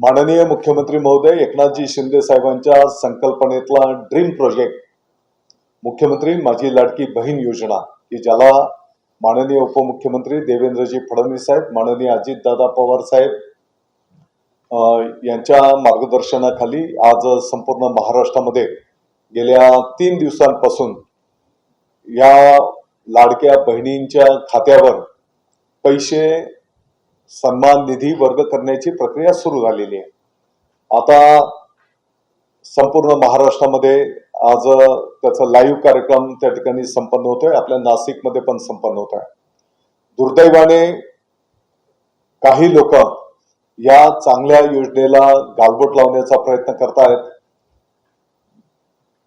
माननीय मुख्यमंत्री महोदय एकनाथजी शिंदे साहेबांच्या संकल्पनेतला ड्रीम प्रोजेक्ट. मुख्यमंत्री माझी लाडकी बहीण योजना की ज्याला माननीय उपमुख्यमंत्री देवेंद्रजी फडणवीस साहेब माननीय अजितदादा पवार साहेब यांच्या मार्गदर्शनाखाली आज संपूर्ण महाराष्ट्रामध्ये गेल्या तीन दिवसांपासून या लाडक्या बहिणींच्या खात्यावर पैसे सन्मान निधी वर्ग करण्याची प्रक्रिया सुरू झालेली आहे. आता संपूर्ण महाराष्ट्रामध्ये आज त्याचा लाईव्ह कार्यक्रम त्या ठिकाणी संपन्न होतोय. आपल्या नाशिकमध्ये पण संपन्न होत आहे दुर्दैवाने काही लोक या चांगल्या योजनेला गालबोट लावण्याचा प्रयत्न करतायत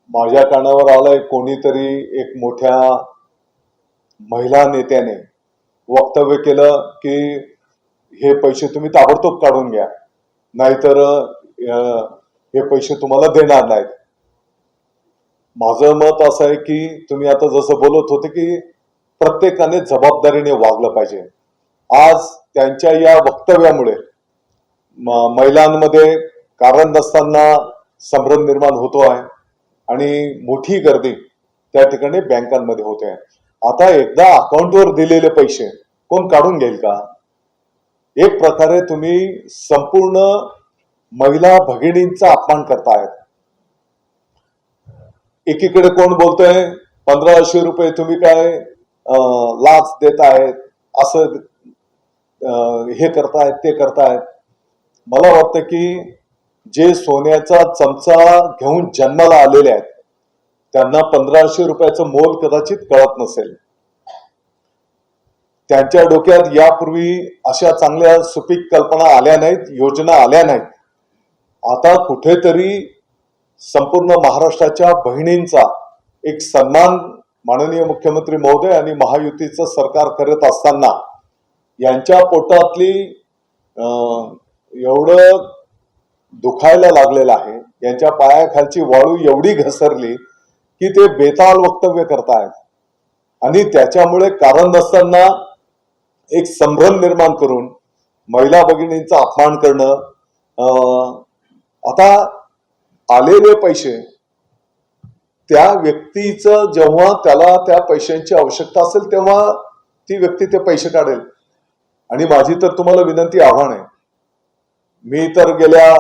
माझ्या कानावर आलंय कोणीतरी एक मोठ्या महिला नेत्याने वक्तव्य केलं की हे पैसे तुम्ही ताबडतोब काढून घ्या. नाहीतर हे पैसे तुम्हाला देणार नाहीत. माझं मत असं आहे की तुम्ही आता जसं बोलत होते की प्रत्येकाने जबाबदारीने वागलं पाहिजे. आज त्यांच्या या वक्तव्यामुळे महिलांमध्ये कारण नसताना संभ्रम निर्माण होतो आहे आणि मोठी गर्दी त्या ठिकाणी बँकांमध्ये होते आहे. आता एकदा अकाउंटवर दिलेले पैसे कोण काढून घेईल का? एक प्रकारे तुम्ही संपूर्ण महिला भगिनींचा अपमान करतायत. एकीकडे कोण बोलतोय पंधराशे रुपये तुम्ही काय लाच देत आहेत असं हे करतायत ते करतायत. मला वाटतं की जे सोन्याचा चमचा घेऊन जन्माला आलेले आहेत त्यांना पंधराशे रुपयाचं मोल कदाचित कळत नसेल. त्यांच्या डोक्यात यापूर्वी अशा चांगल्या सुपीक कल्पना आल्या नाहीत योजना आल्या नाहीत. आता कुठेतरी संपूर्ण महाराष्ट्राच्या बहिणींचा एक सन्मान माननीय मुख्यमंत्री महोदय आणि महायुतीचं सरकार करत असताना यांच्या पोटातली एवढं दुखायला लागलेलं आहे यांच्या पायाखालची वाळू एवढी घसरली की ते बेताल वक्तव्य करतायत. आणि त्याच्यामुळे कारण नसताना एक संभ्रम निर्माण करून महिला भगिनींचा अपमान करणं अं, आता आलेले पैसे त्या व्यक्तीचं जेव्हा त्याला त्या पैशांची आवश्यकता असेल तेव्हा ती व्यक्ती ते पैसे काढेल. आणि माझी तर तुम्हाला विनंती आव्हान आहे. मी तर गेल्या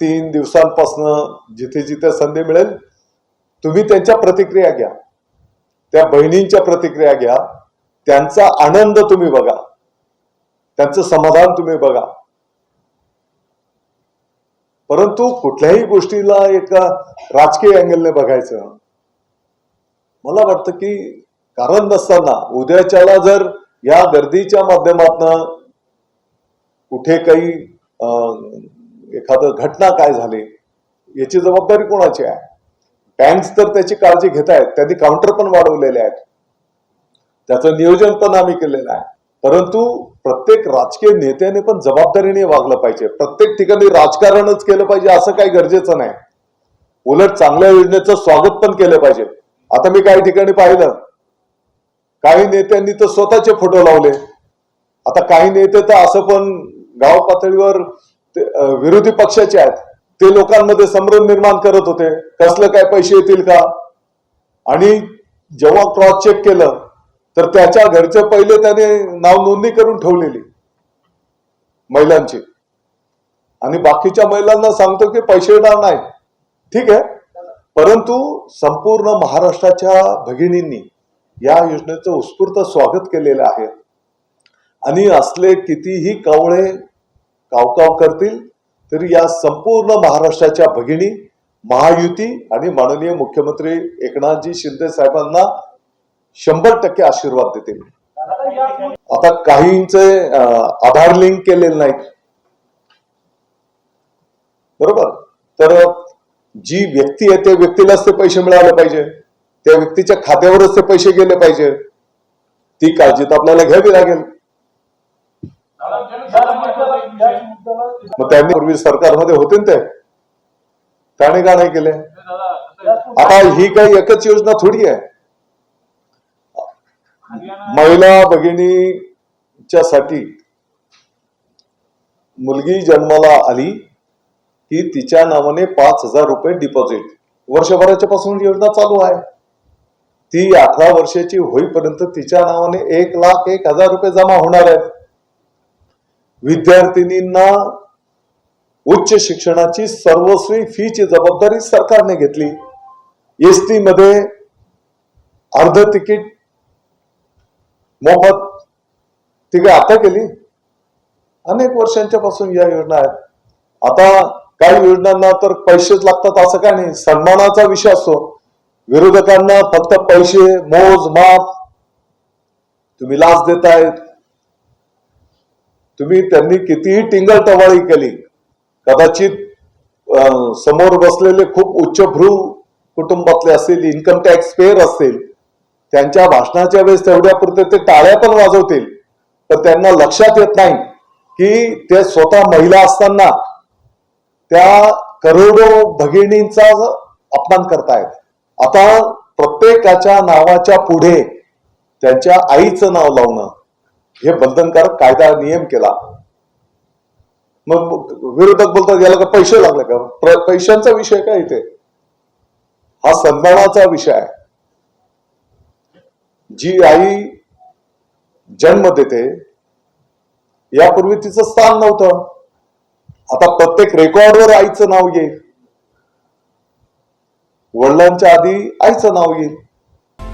तीन दिवसांपासनं जिथे जिथे संधी मिळेल तुम्ही त्यांच्या प्रतिक्रिया घ्या. त्या बहिणींच्या प्रतिक्रिया घ्या. त्यांचा आनंद तुम्ही बघा. त्यांचं समाधान तुम्ही बघा. परंतु कुठल्याही गोष्टीला एका राजकीय अँगलने बघायचं मला वाटतं की कारण नसताना उद्याच्याला जर या गर्दीच्या माध्यमातन कुठे काही अं, एखादं घटना काय झाली याची जबाबदारी कोणाची आहे? बँक्स तर त्याची काळजी घेत आहेत त्यांनी काउंटर पण वाढवलेले आहेत. त्याचं नियोजन पण आम्ही केलेलं आहे. परंतु प्रत्येक राजकीय नेत्याने पण जबाबदारीने वागलं पाहिजे. प्रत्येक ठिकाणी राजकारणच केलं पाहिजे असं काही गरजेचं नाही. उलट चांगल्या योजनेचं स्वागत पण केलं पाहिजे. आता मी काही ठिकाणी पाहिलं. काही नेत्यांनी तर स्वतःचे फोटो लावले. आता काही नेते तर असं पण गाव पातळीवर ते, विरोधी पक्षाचे आहेत. ते लोकांमध्ये संभ्रम निर्माण करत होते. कसलं काय पैसे येतील का? आणि जेव्हा क्रॉस चेक केलं तर त्याच्या घरचे पहिले त्याने नाव नोंदणी करून ठेवलेली. महिलांची. आणि बाकीच्या महिलांना सांगतो की पैसे येणार नाही. ठीक आहे? परंतु संपूर्ण महाराष्ट्राच्या भगिनींनी या योजनेचं उत्स्फूर्त स्वागत केलेलं आहे. आणि असले कितीही कावळे कावकाव करतील तरी या संपूर्ण महाराष्ट्राच्या भगिनी महायुती आणि माननीय मुख्यमंत्री एकनाथजी शिंदे साहेबांना शंभर टक्के आशीर्वाद देतील आता काहींचे आधार लिंक केलेले नाहीत. बरोबर? तर जी व्यक्ती आहे त्या व्यक्तीलाच ते पैसे मिळाले पाहिजे. त्या व्यक्तीच्या खात्यावरच ते पैसे गेले पाहिजे. ती काळजी तर आपल्याला घ्यावी लागेल. मग त्यांनी पूर्वी सरकारमध्ये होते ना ते? त्याने का नाही केले? आता ही काही एकच योजना थोडी आहे. महिला भगिनीच्या साठी मुलगी जन्माला आली की तिच्या नावाने पाच हजार रुपये डिपॉझिट वर्षभराच्या पासून योजना चालू आहे. ती अठरा वर्षाची होईपर्यंत तिच्या नावाने एक लाख एक हजार रुपये जमा होणार आहेत. विद्यार्थिनींना उच्च शिक्षणाची सर्वस्वी फीची जबाबदारी सरकारने घेतली. एस टी मध्ये अर्ध तिकीट मोफत. ती काय आता केली. अनेक वर्षांच्या पासून या योजना आहेत. आता काही योजनांना तर पैसेच लागतात असं काय नाही. सन्मानाचा विषय असतो. विरोधकांना फक्त पैसे मोज माप तुम्ही लाच देतायत. तुम्ही त्यांनी कितीही टिंगल टवाळी केली. कदाचित समोर बसलेले खूप उच्चभ्रू कुटुंबातले असतील इन्कम टॅक्स पेअर असतील त्यांच्या भाषणाच्या वेळेस तेवढ्यापुरते ते टाळ्या पण वाजवतील. पण त्यांना लक्षात येत नाही की ते स्वतः महिला असताना त्या करोडो भगिनींचा अपमान करतायत. आता प्रत्येकाच्या नावाच्या पुढे त्यांच्या आईचं नाव लावणं हे बंधनकारक कायदा नियम केला. मग विरोधक बोलतात याला का पैसे लागले का? प्र- पैशांचा विषय काय इथे? हा सन्मानाचा विषय आहे. जी आई जन्म देते यापूर्वी तिचं स्थान नव्हतं. आता प्रत्येक रेकॉर्डवर आईचं नाव येईल. वडिलांच्या आधी आईचं नाव येईल.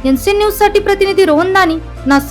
एनसी न्यूजसाठी प्रतिनिधी रोहन दानी नाशिक.